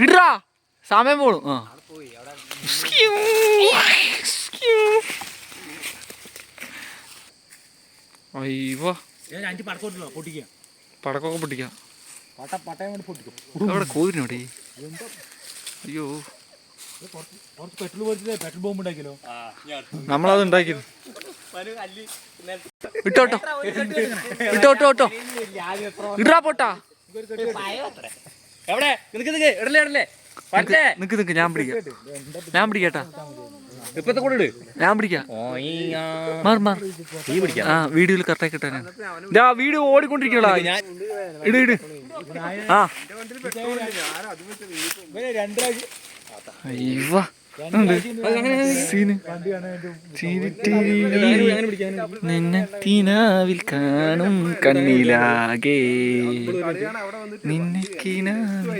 ഇട് സമയം പോളും ആ അയ്യോ പടക്കമൊക്കെ പൊട്ടിക്കാം അവിടെ കോതിനോടി അയ്യോ. നമ്മളത് ഉണ്ടാക്കിയത്. ഇട്ടോട്ടോ ഇട്ടോട്ടോ ഇട്ടോ ഇട്ടോ. ഇട്ടോ ഇടാ പോട്ടാ. എവിടെ? നിനക്ക് നിക്ക് ഇടല്ലേ ഇടല്ലേ? പറ്റേ നിക്ക് നിക്ക് ഞാൻ പിടിക്കാം. ഞാൻ പിടിക്കട്ടാ. ഇപ്പത്തെ കൂടെ ഇട്. ഞാൻ പിടിക്കാം. മാർ മാർ ആ വീഡിയോയിൽ കറക്റ്റായി കിട്ടാനാണ്. വീഡിയോ ഓടിക്കൊണ്ടിരിക്കണോ ഇട് ഇട്. ആ. അയ്യോ സീന്. നിന്നെ തീനാവിൽ കാണും കണ്ണിലാകെ. നിന്നെ കിനാവിൽ